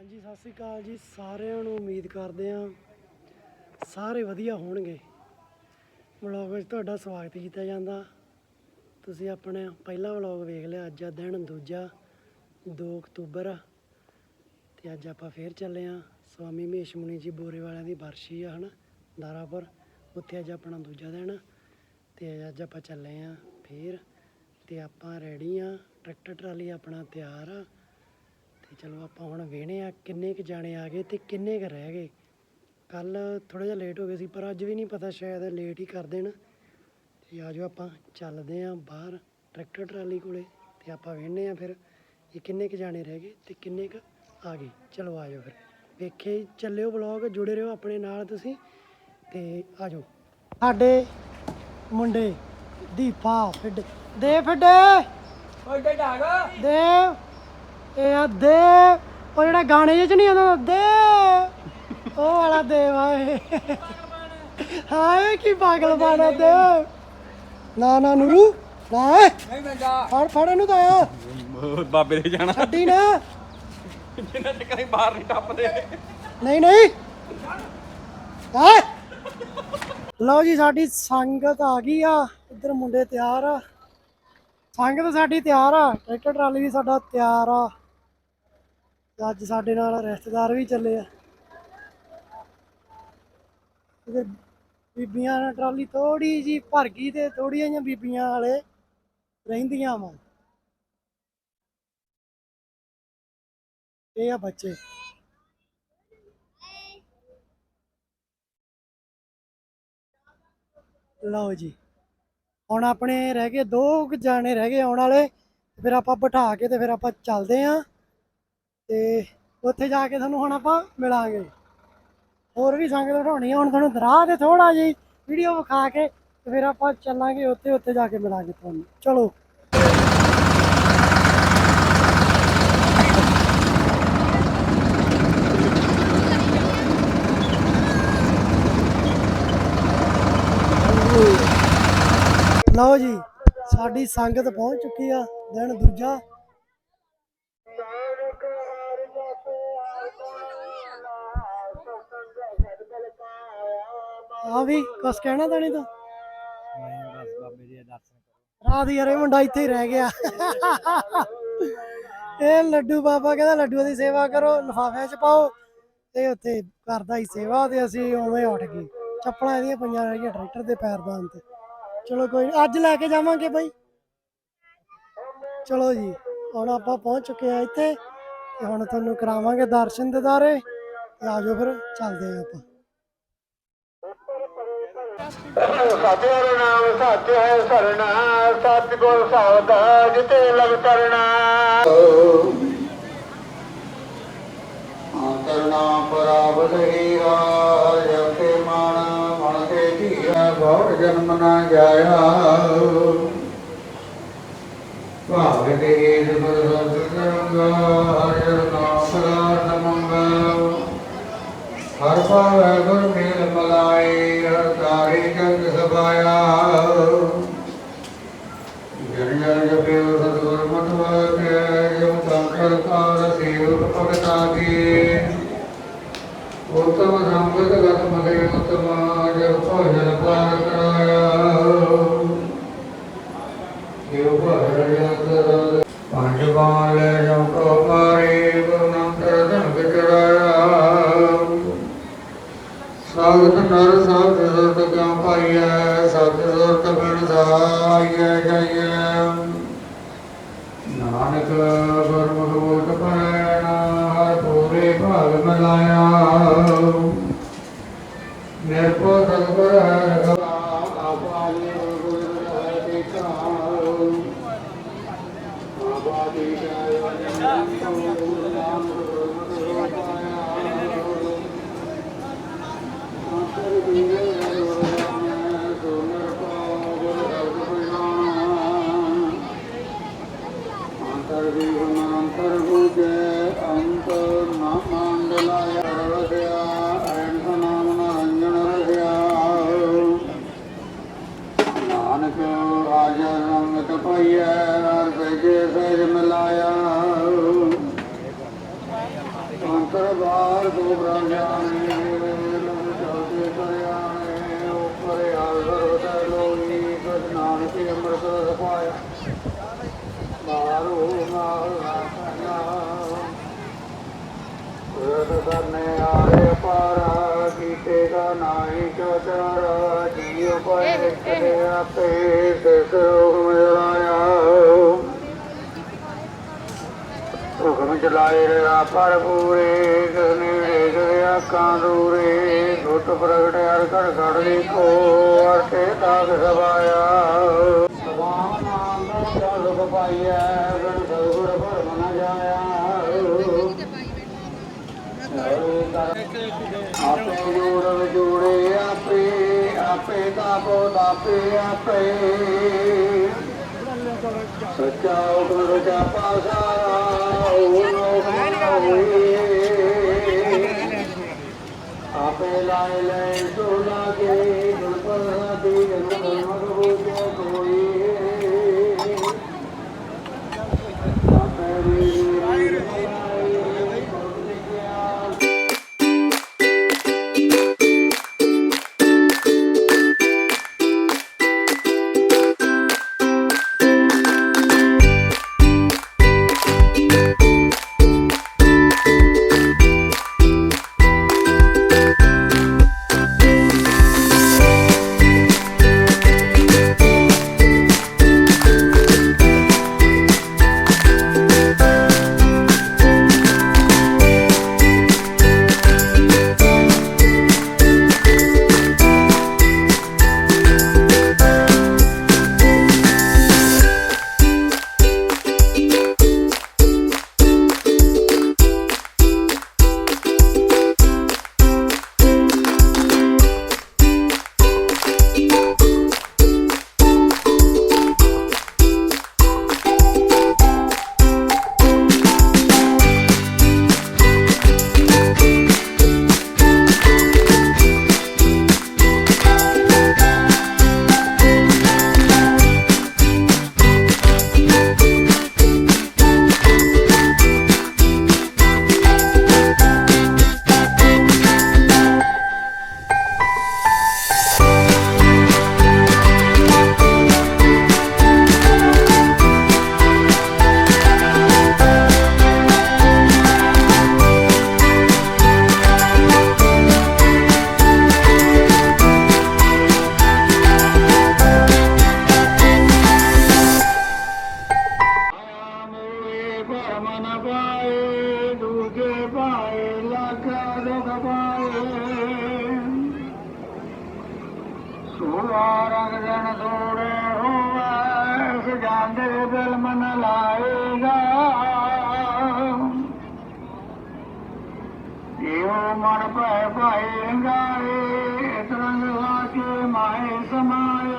ਹਾਂਜੀ, ਸਤਿ ਸ੍ਰੀ ਅਕਾਲ ਜੀ। ਸਾਰਿਆਂ ਨੂੰ ਉਮੀਦ ਕਰਦੇ ਹਾਂ ਸਾਰੇ ਵਧੀਆ ਹੋਣਗੇ। ਵਲੌਗ ਵਿੱਚ ਤੁਹਾਡਾ ਸਵਾਗਤ ਕੀਤਾ ਜਾਂਦਾ। ਤੁਸੀਂ ਆਪਣੇ ਪਹਿਲਾ ਵਲੌਗ ਵੇਖ ਲਿਆ, ਅੱਜ ਆ ਦਿਨ ਦੂਜਾ 2 ਅਕਤੂਬਰ। ਆ ਤੇ ਅੱਜ ਆਪਾਂ ਫੇਰ ਚੱਲੇ ਆ ਸਵਾਮੀ ਮਹੇਸ਼ ਮੁਨੀ ਜੀ ਬੋਰੇ ਵਾਲਿਆਂ ਦੀ ਬਰਸ਼ੀ ਆ, ਹਨਾ, ਦਾਰਾਪੁਰ। ਉੱਥੇ ਅੱਜ ਆਪਣਾ ਦੂਜਾ ਦਿਨ। ਆ ਤੇ ਅੱਜ ਆਪਾਂ ਚੱਲੇ ਆ ਫੇਰ। ਤੇ ਆਪਾਂ ਰੈਡੀ ਆ ਟਰੈਕਟਰ ਟਰਾਲੀ ਆਪਣਾ ਤਿਆਰ ਆ। ਤੇ ਚਲੋ ਆਪਾਂ ਹੁਣ ਵੇਹਣੇ ਆ ਕਿੰਨੇ ਕੁ ਜਾਣੇ ਆ ਗਏ ਤੇ ਕਿੰਨੇ ਕੁ ਰਹਿ ਗਏ? ਕੱਲ ਥੋੜਾ ਜਿਹਾ ਲੇਟ ਹੋ ਗਏ ਸੀ ਪਰ ਅੱਜ ਵੀ ਨਹੀਂ ਪਤਾ ਸ਼ਾਇਦ ਲੇਟ ਹੀ ਕਰ ਦੇਣ। ਤੇ ਆਜੋ ਆਪਾਂ ਚੱਲਦੇ ਆ ਬਾਹਰ ਟਰੈਕਟਰ ਟਰਾਲੀ ਕੋਲੇ ਤੇ ਆਪਾਂ ਵੇਹਣੇ ਆ ਫਿਰ। ਇਹ ਕਿੰਨੇ ਕੁ ਜਾਣੇ ਰਹਿ ਗਏ ਤੇ ਕਿੰਨੇ ਕੁ ਆ ਗਏ? ਚਲੋ ਆਜੋ ਫਿਰ। ਵੇਖੇ ਚੱਲਿਓ ਬਲੌਗ ਜੁੜੇ ਰਹੋ ਆਪਣੇ ਨਾਲ ਤੁਸੀਂ। ਤੇ ਆਜੋ ਸਾਡੇ ਮੁੰਡੇ ਦੀਪਾ ਫਿੱਡ ਦੇ ਫਿੱਡੇ। ਓਡੇ ਢਾਗ ਦੇਵ। ਇਹ ਆ ਦੇਵ ਉਹ ਜਿਹੜਾ ਗਾਣੇ ਜਿਹੇ ਚ ਨਹੀਂ ਆਉਂਦਾ ਦੇਵ ਉਹ ਵਾਲਾ ਦੇਵ ਆਏ ਹਾਏ ਕੀ ਪਾਗਲ ਬਾਣਾ ਦੇਵ ਨਾ ਨਾ ਨੂਰੂ ਨਾ ਏ, ਨਹੀਂ ਬੰਦਾ ਫੜ ਫੜ ਇਹਨੂੰ ਤਾਂ ਆ ਬਾਬੇ ਦੇ ਜਾਣਾ। ਛੱਡੀ ਨਾ। ਜਿੰਨਾ ਚੱਕਰ ਹੀ ਬਾਹਰ ਨਹੀਂ ਟੱਪਦੇ। ਨਹੀਂ ਨਹੀਂ। ਹੈ ਲਓ ਜੀ ਸਾਡੀ ਸੰਗਤ ਆ ਗਈ ਆ। ਇੱਧਰ ਮੁੰਡੇ ਤਿਆਰ ਆ। ਸੰਗਤ ਸਾਡੀ ਤਿਆਰ ਆ। ਟਰੈਕਟਰ ਟਰਾਲੀ ਵੀ ਸਾਡਾ ਤਿਆਰ ਆ। ਤੇ ਅੱਜ ਸਾਡੇ ਨਾਲ ਰਿਸ਼ਤੇਦਾਰ ਵੀ ਚੱਲੇ ਆ। ਇੱਧਰ ਬੀਬੀਆਂ ਨਾਲ ਟਰਾਲੀ ਥੋੜੀ ਜੀ ਭਰ ਗਈ ਤੇ ਥੋੜੀਆਂ ਜਿਹੀਆਂ ਬੀਬੀਆਂ ਵਾਲੇ ਰਹਿੰਦੀਆਂ ਵਾ। ਇਹ ਆ ਬੱਚੇ। ਲਓ ਜੀ। ਹੁਣ ਆਪਣੇ ਰਹਿ ਗਏ, ਦੋ ਜਾਣੇ ਰਹਿ ਗਏ ਆਉਣ ਵਾਲੇ। ਫਿਰ ਆਪਾਂ ਬਿਠਾ ਕੇ ਤੇ ਫਿਰ ਆਪਾਂ ਚੱਲਦੇ ਆਂ। ਤੇ ਉੱਥੇ ਜਾ ਕੇ ਤੁਹਾਨੂੰ ਹੁਣ ਆਪਾਂ ਮਿਲਾਂਗੇ। ਹੋਰ ਵੀ ਸੰਗਤ ਬਿਠਾਉਣੀ ਹੁਣ ਤੁਹਾਨੂੰ ਦਰਾਹ ਤੇ ਥੋੜਾ ਜਿਹੀ ਵੀਡੀਓ ਵਿਖਾ ਕੇ ਤੇ ਫਿਰ ਆਪਾਂ ਚੱਲਾਂਗੇ ਉੱਥੇ ਉੱਥੇ ਜਾ ਕੇ ਮਿਲਾਂਗੇ ਤੁਹਾਨੂੰ। ਚਲੋ। ਲਓ ਜੀ, ਸਾਡੀ ਸੰਗਤ ਪਹੁੰਚ ਚੁੱਕੀ ਆ। ਦਿਨ ਦੂਜਾ ਆ ਵੀ ਕੁਛ ਕਹਿਣਾ ਤਾਂ ਨਹੀਂ ਤੂੰ। ਬਾਬੇ ਦੇ ਦਰਸ਼ਨ ਰਾਤ ਹੀ ਯਾਰ ਇਹ ਮੁੰਡਾ ਇੱਥੇ ਹੀ ਰਹਿ ਗਿਆ। ਇਹ ਲੱਡੂ ਬਾਬਾ ਕਹਿੰਦਾ ਲੱਡੂਆਂ ਦੀ ਸੇਵਾ ਕਰੋ ਲਿਫਾਫਿਆਂ 'ਚ ਪਾਓ ਤੇ ਉੱਥੇ ਕਰਦਾ ਹੀ ਸੇਵਾ ਤੇ ਅਸੀਂ ਉਵੇਂ ਉੱਠ ਗਏ। ਚੱਪਲਾਂ ਇਹਦੀਆਂ ਪਈਆਂ ਰਹੀਆਂ ਟਰੈਕਟਰ ਦੇ ਪੈਰਦਾਨ ਤੇ। ਚਲੋ ਕੋਈ ਨੀ, ਅੱਜ ਲੈ ਕੇ ਜਾਵਾਂਗੇ ਬਾਈ। ਚਲੋ ਜੀ ਹੁਣ ਆਪਾਂ ਪਹੁੰਚ ਚੁੱਕੇ ਆ ਇੱਥੇ ਤੇ ਹੁਣ ਤੁਹਾਨੂੰ ਕਰਾਵਾਂਗੇ ਦਰਸ਼ਨ ਦਿਦਾਰੇ। ਆਜੋ ਫਿਰ ਚੱਲਦੇ ਆ ਆਪਾਂ। ਸਤਿਗੁਰ ਨਾਮ ਸੱਚ ਸਰਣਾ ਸਤਿਗੁਰ ਸਬਦ ਜਿਤੇ ਲਗ ਕਰਨਾ। ਅੰਤਰਨਾ ਪਰਾਬਦ ਹੀਰਾ ਜਪੇ ਮਨ ਮਨ ਤੇ ਧੀਆ ਬਹੁ ਜਨਮ ਨਾ ਜਾਇਆ। ਭਾਗ ਦੇ ਜਬਰ ਰੰਗਾ ਹਰਿ ਨਾਮ ਰਾਤ ਮੰਗਾ। ਹਰ ਭਾਵੈ ਗੁਰ ਭਗਤਾ ਕੀ ਉਤਮ ਸੰਗਤ ਗਤ ਮਗੇ ਉਤਮ ਜਪ ਭਜਨ ਪਾਰ ਕਰਾਇਆ। ਮਿਲਾਇਆ ਨਿਰਭਉ ਸਤਿਗੁਰ ਹੈ ਰਖਵਾ ਆਪਾਲੇ ਗੁਰ ਹੈ ਦੇਖਾ ਬਾਬਾ ਦੀ ਜੈ ਨਾਮ ਗੁਰੂ ਪਾਇਆ ਆਖਰ ਦੀਵੇ ਸੋਨਰ ਕੋ ਗੁਰ ਰਬ ਦਰਬਾਰ ਕੋ ਬ੍ਰਹਮਿਆਨੇ ਲੋਕ ਚਲਦੇ ਕਰਿਆਣੇ ਉਪਰ ਆਦਰ ਤੇ ਲੋਈ ਸਤ ਨਾਨਕ ਅੰਮ੍ਰਿਤ ਰਸ ਪਾਇਆ ਮਾਰੋ ਮਾਰ ਰਸ ਕਰਨੇ ਆਏ ਪਾਰਾ ਕੀਤੇ ਦਾ ਨਾਹੀ ਚੋਚਰ ਜੀਉ ਪਏ ਕਦੇ ਆਪੇ ਸਿਸ ਮਿਲਾਇਆ ਹੁਕਮ ਚਲਾਏ ਰਾ ਪਰ ਪੂਰੇ ਨੇੜੇ ਗਿਆ ਕਾਂਦੂਰੇ ਗੁੱਟ ਪ੍ਰਗਟ ਹਰ ਘਰ ਘੜ ਦੇਖੋ ਅਰਥੇ ਤਾਗ ਸਵਾਇਆ। ਸਵਾਮ ਨਾਮ ਦਾ ਚਲ ਪਾਈਐ ਗਣ ਸਤਿਗੁਰ ਭਰਮ ਨ ਜਾਇਆ। ਆਪੇ ਜੋੜ ਜੋੜੇ ਆਪੇ ਆਪੇ ਤਾਪੋ ਤਾਪੇ ਆਪੇ। ਸੱਚਾ ਹੁਕਮ ਸੱਚਾ ਪਾਸਾਰਾ ਉਹ ਲੋਕ ਨਾ ਹੋਈ ਆਪੇ ਲਾਇ ਲੈ ਸੋ ਲਾਗੇ ਗੁਣ ਰੰਗ ਜਨ ਤੋੜੇ ਹੋਵੇ ਸਜਾਂਦੇ ਦਿਲ ਮਨ ਲਾਏਗਾ। ਇਹੋ ਮਨ ਭੈ ਭਾਏ ਅੰਗਾਰੇ ਤਰੰਗ ਲਾ ਕੇ ਮਾਏ ਸਮਾਏ।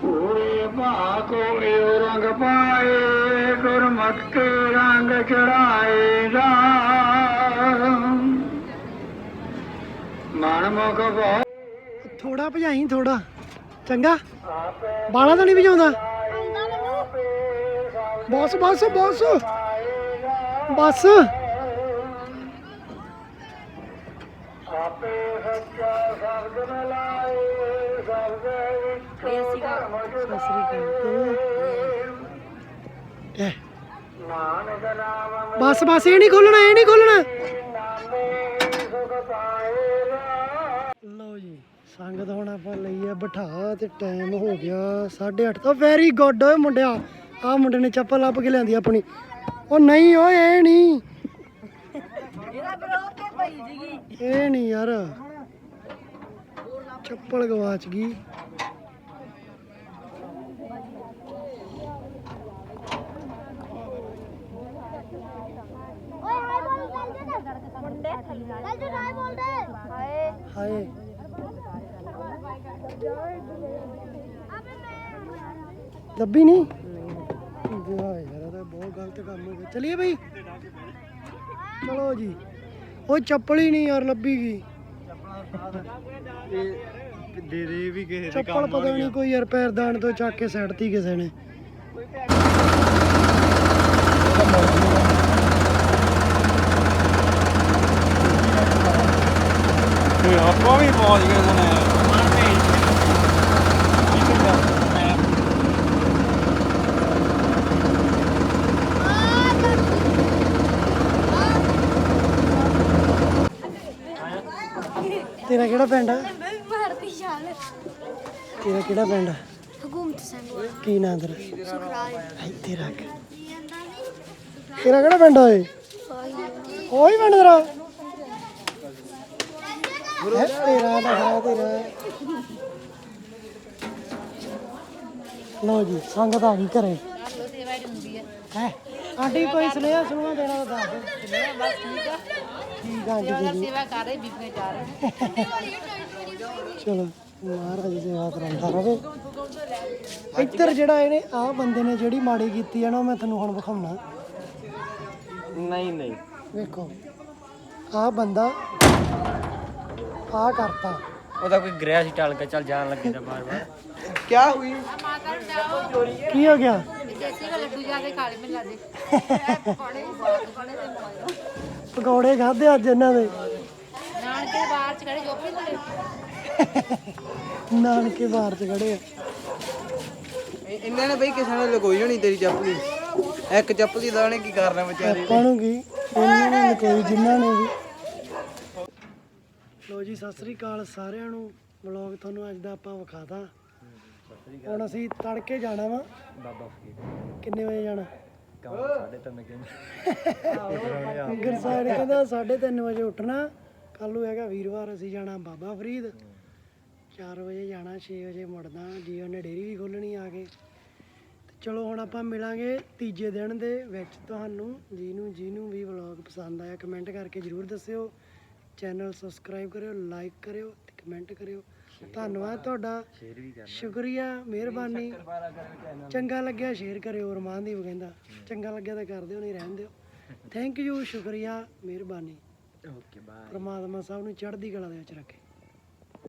ਪੂਰੇ ਭਾਕੋ ਇਹ ਰੰਗ ਪਾਏ ਗੁਰਮਤ ਕੇ ਰੰਗ ਚੜਾਏਗਾ ਮਨ ਮੁਖ ਬਹੁ ਥੋੜਾ ਭਜਾਈ ਥੋੜਾ ਚੰਗਾ? ਬਾਲਾ ਤਾਂ ਨਹੀਂ ਭਜਾਉਂਦਾ? ਬਸ ਬਸ ਬਸ। ਬਸ। ਆਪੇ ਸੱਚਾ ਸ਼ਬਦ ਮਿਲਾਏ ਸ਼ਬਦ ਵਿੱਚ ਸਤਿ ਸ੍ਰੀ ਅਕਾਲ ਬਸ ਬਸ, ਇਹ ਨਹੀਂ ਖੋਲਣਾ, ਇਹ ਨਹੀਂ ਖੋਲਣਾ। ਲਓ ਜੀ। ਸੰਗਤ ਹੁਣ ਆਪਾਂ ਲਈ ਆ ਬਿਠਾ ਤੇ ਟਾਈਮ ਹੋ ਗਿਆ 8:30 ਤੋਂ ਵੈਰੀ ਗੁੱਡ ਓਏ ਮੁੰਡਿਆ। ਆ ਮੁੰਡੇ ਨੇ ਚੱਪਲ ਲੱਭ ਕੇ ਲਿਆਂਦੀ ਆਪਣੀ। ਉਹ ਨਹੀਂ ਓਏ ਇਹ ਨਹੀਂ। ਇਹ ਨਹੀਂ ਯਾਰ। ਚੱਪਲ ਗਵਾਚ ਗਈ। ਓਏ ਹਾਏ। ਲੱਭੀ ਨਹੀਂ? ਜਾ ਯਾਰ ਇਹ ਤਾਂ ਬਹੁਤ ਗਲਤ ਕੰਮ ਹੋ ਗਿਆ। ਚਲਿਏ ਬਈ। ਚਲੋ ਜੀ। ਉਹ ਚੱਪਲ ਹੀ ਨਹੀਂ ਯਾਰ ਲੱਭੀ ਗਈ ਦੇ ਦੇ ਵੀ ਕਿਸੇ ਦੇ ਚੱਪਲ ਪਤਾ ਨਹੀਂ ਕੋਈ ਯਾਰ ਪੈਰਦਾਨ ਤੋਂ ਚੱਕ ਕੇ ਸੜਤੀ ਕਿਸੇ ਨੇ। ਕੋਈ ਆਪਾਂ ਵੀ ਪਹੁੰਚ ਗਏ ਸਨੇ। ਤੇਰਾ ਕਿਹੜਾ ਪਿੰਡ ਆ? ਮਾਰਦੀ ਤੇਰਾ ਕਿਹੜਾ ਪਿੰਡ ਆ? ਹਕੂਮਤ ਸਿੰਘ। ਕੀ ਨਾਂ ਤੇਰਾ? ਸੁਖਰਾਜ। ਇੱਥੇ ਰੱਖ ਤੇਰਾ ਕਿਹੜਾ ਪਿੰਡ ਓਏ ਉਹੀ ਪਿੰਡ ਤੇਰਾ? ਹੈ? ਤੇਰਾ ਦਾ ਹੈ ਤੇਰਾ। ਲਓ ਜੀ ਸੰਗਤ ਆ ਗਈ ਘਰੇ। ਹੈ? ਆਂਟੀ ਕੋਈ ਸੁਨੇਹਾ ਸੁਣਵਾ ਦੇਣਾ ਤਾਂ ਦੱਸ। ਦੇ ਬਸ ਠੀਕ ਆ। ਠੀਕ ਆ ਆਂਟੀ ਜੀ ਸੇਵਾ ਕਰ ਰਹੇ ਬੀਬੀਆਂ ਚਾਰ ਚਲੋ ਮਹਾਰਾਜ ਦੀ ਸੇਵਾ ਕਰਾਉਂਦਾ ਰਵੇ। ਇੱਧਰ ਜਿਹੜਾ ਇਹਨੇ ਆ ਬੰਦੇ ਨੇ ਜਿਹੜੀ ਮਾੜੀ ਕੀਤੀ ਹੈ ਨਾ ਉਹ ਮੈਂ ਤੁਹਾਨੂੰ ਹੁਣ ਵਿਖਾਉਣਾ। ਨਹੀਂ ਨਹੀਂ। ਵੇਖੋ ਆ ਬੰਦਾ ਆ ਕਰਤਾ। ਉਹਦਾ ਕੋਈ ਗ੍ਰਹਿ ਸੀ ਟਲ ਕੇ ਚੱਲ ਜਾਣ ਲੱਗੇ ਤਾਂ ਬਾਰ ਬਾਰ ਕੀ ਹੋ ਗਿਆ? ਦੇਸੀ ਕਾ ਲੱਡੂ ਜਾ ਕੇ ਖਾ ਲੈ ਮੈਨੂੰ ਲੱਗਦੇ। ਪਕੌੜੇ ਪਕੌੜੇ ਤੇ ਮੋਏ ਪਕੌੜੇ ਖਾਦੇ ਅੱਜ ਇਹਨਾਂ ਦੇ। ਨਾਨਕੇ ਬਾਹਰ ਚ ਖੜੇ ਜੋਪੀ ਤੇ ਨਾਨਕੇ ਬਾਹਰ ਚ ਖੜੇ ਆ। ਇਹਨਾਂ ਨੇ ਬਈ ਕਿਸੇ ਨੇ ਲਗੋਈ ਹੋਣੀ ਤੇਰੀ ਚੱਪਲੀ ਇੱਕ ਚੱਪਲੀ ਦਾ ਉਹਨੇ ਕੀ ਕਰਨਾ ਵਿਚਾਰੇ ਆਪਾਂ ਨੂੰ ਕੀ? ਇਹਨਾਂ ਨੇ ਕੋਈ ਜਿਨ੍ਹਾਂ ਨੇ ਵੀ। ਲੋ ਜੀ ਸਤਿ ਸ੍ਰੀ ਅਕਾਲ ਸਾਰਿਆਂ ਨੂੰ। ਵਲੌਗ ਤੁਹਾਨੂੰ ਅੱਜ ਦਾ ਆਪਾਂ ਵਿਖਾਤਾ। ਹੁਣ ਅਸੀਂ ਤੜਕੇ ਜਾਣਾ ਵਾ। ਬਾਬਾ ਕਿੰਨੇ ਵਜੇ ਜਾਣਾ? ਕੰਮ ਸਾਡੇ ਤਾਂ ਮੈਂ ਕਹਿੰਦਾ ਗੁਰਸਾਹਿਬ ਕਹਿੰਦਾ 3:30 ਵਜੇ ਉੱਠਣਾ। ਕੱਲ ਨੂੰ ਹੈਗਾ ਵੀਰਵਾਰ ਅਸੀਂ ਜਾਣਾ ਬਾਬਾ ਫਰੀਦ। 4 ਵਜੇ ਜਾਣਾ 6 ਵਜੇ ਮੁੜਨਾ। ਜੀ ਉਹਨੇ ਡੇਰੀ ਵੀ ਖੋਲਣੀ ਆ ਕੇ। ਤੇ ਚਲੋ ਹੁਣ ਆਪਾਂ ਮਿਲਾਂਗੇ ਤੀਜੇ ਦਿਨ ਦੇ ਵਿੱਚ ਤੁਹਾਨੂੰ। ਜਿਹਨੂੰ ਜਿਹਨੂੰ ਵੀ ਵਲੌਗ ਪਸੰਦ ਆਇਆ ਕਮੈਂਟ ਕਰਕੇ ਜਰੂਰ ਦੱਸਿਓ। ਚੈਨਲ ਸਬਸਕ੍ਰਾਈਬ ਕਰਿਓ ਲਾਈਕ ਕਰਿਓ ਤੇ ਕਮੈਂਟ ਕਰਿਓ। ਧੰਨਵਾਦ ਤੁਹਾਡਾ। ਸ਼ੇਰ ਵੀ ਕਰਨਾ ਸ਼ੁਕਰੀਆ ਮਿਹਰਬਾਨੀ। ਚੰਗਾ ਲੱਗਿਆ ਸ਼ੇਅਰ ਕਰਿਓ ਰਮਾਨਦੀਪ ਕਹਿੰਦਾ। ਚੰਗਾ ਲੱਗਿਆ ਤਾਂ ਕਰ ਦਿਓ ਨਹੀਂ ਰਹਿਣ ਦਿਓ। ਥੈਂਕ ਯੂ ਸ਼ੁਕਰੀਆ ਮਿਹਰਬਾਨੀ। ਓਕੇ ਬਾਏ ਪ੍ਰਮਾਤਮਾ ਸਭ ਨੂੰ ਚੜ੍ਹਦੀ ਕਲਾ ਦੇ ਵਿੱਚ ਰੱਖੇ।